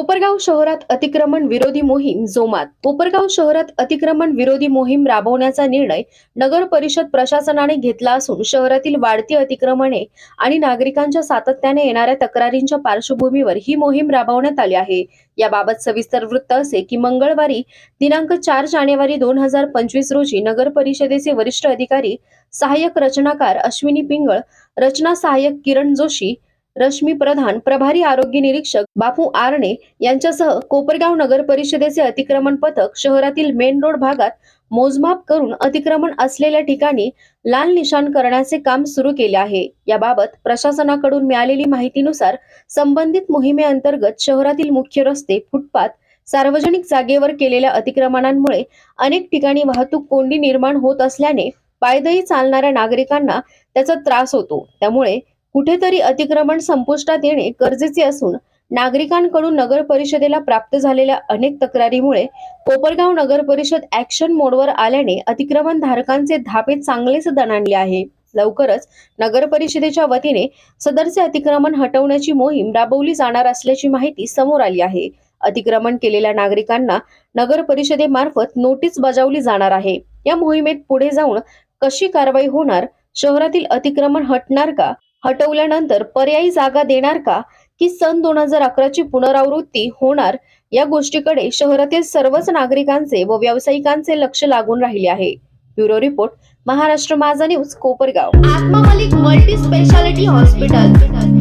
कोपरगाव शहरात अतिक्रमण विरोधी मोहीम जोमात. कोपरगाव शहरात अतिक्रमण विरोधी मोहीम राबवण्याचा निर्णय नगर परिषद प्रशासनाने घेतला असून शहरातील वाढती अतिक्रमणे आणि नागरिकांच्या सातत्याने येणाऱ्या तक्रारींच्या पार्श्वभूमीवर ही मोहीम राबवण्यात आली आहे. याबाबत सविस्तर वृत्त असे की मंगळवारी दिनांक चार जानेवारी दोन हजार पंचवीस रोजी नगर परिषदेचे वरिष्ठ अधिकारी सहाय्यक रचनाकार अश्विनी पिंगळ रचना सहाय्यक किरण जोशी रश्मी प्रधान प्रभारी आरोग्य निरीक्षक बापू आरणे यांच्यासह कोपरगाव नगर परिषदेचे अतिक्रमण पथक शहरातील मेन रोड भागात मोजमाप करून अतिक्रमण असलेल्या ठिकाणी लाल निशाण करण्याचे काम सुरू केले आहे. याबाबत प्रशासनाकडून मिळालेली माहितीनुसार संबंधित मोहिमेअंतर्गत शहरातील मुख्य रस्ते फुटपाथ सार्वजनिक जागेवर केलेल्या अतिक्रमणांमुळे अनेक ठिकाणी वाहतूक कोंडी निर्माण होत असल्याने पायदळी चालणाऱ्या नागरिकांना त्याचा त्रास होतो. त्यामुळे कुठेतरी अतिक्रमण संपुष्टात येणे गरजेचे असून नागरिकांकडून नगर परिषदेला प्राप्त झालेल्या अनेक तक्रारीमुळे कोपरगाव नगर परिषद ऍक्शन मोडवर आल्याने अतिक्रमण धारकांचे धापे चांगलेच दणाणले आहे. लवकरच नगर परिषदेच्या वतीने सदरचे अतिक्रमण हटवण्याची मोहीम राबवली जाणार असल्याची माहिती समोर आली आहे. अतिक्रमण केलेल्या नागरिकांना नगर परिषदेमार्फत नोटीस बजावली जाणार आहे. या मोहिमेत पुढे जाऊन कशी कारवाई होणार? शहरातील अतिक्रमण हटणार का? हटवल्यानंतर पर्यायी जागा देणार का? की सन दोन हजार अकराची पुनरावृत्ती होणार? या गोष्टीकडे शहरातील सर्वच नागरिकांचे व व्यावसायिकांचे लक्ष लागून राहिले आहे. Bureau report Maharashtra Majha news Kopargaon. Atma Malik multi speciality hospital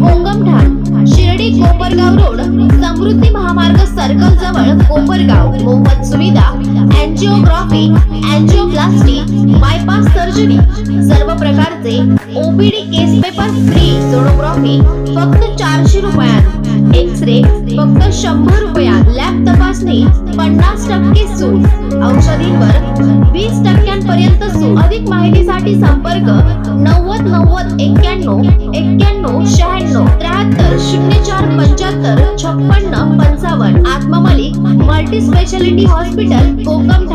कोंगमठाण Shirdi Kopargaon road Samruddhi Mahamarg circle जवळ कोपरगाव मोफत सुविधा अँजिओग्राफी अँजिओप्लास्टी बायपास सर्जरी सर्व प्रकारचे OPD case paper free sonography फक्त चारशे रुपयात. एक्स रे फक्त शंभर रुपयात. लॅब तपासणी पन्नास टक्के सूट. औषधींवर वीस टक्क्यांपर्यंत सूट अधिक माहितीसाठी संपर्क नव्वद नव्वद एक्क्याण्णव एक्क्याण्णव शहाण्णव त्र्याहत्तर शून्य चार पंच्याहत्तर छप्पन्न पंचावन्न. आत्ममलिक मल्टी स्पेशालिटी हॉस्पिटल कोकम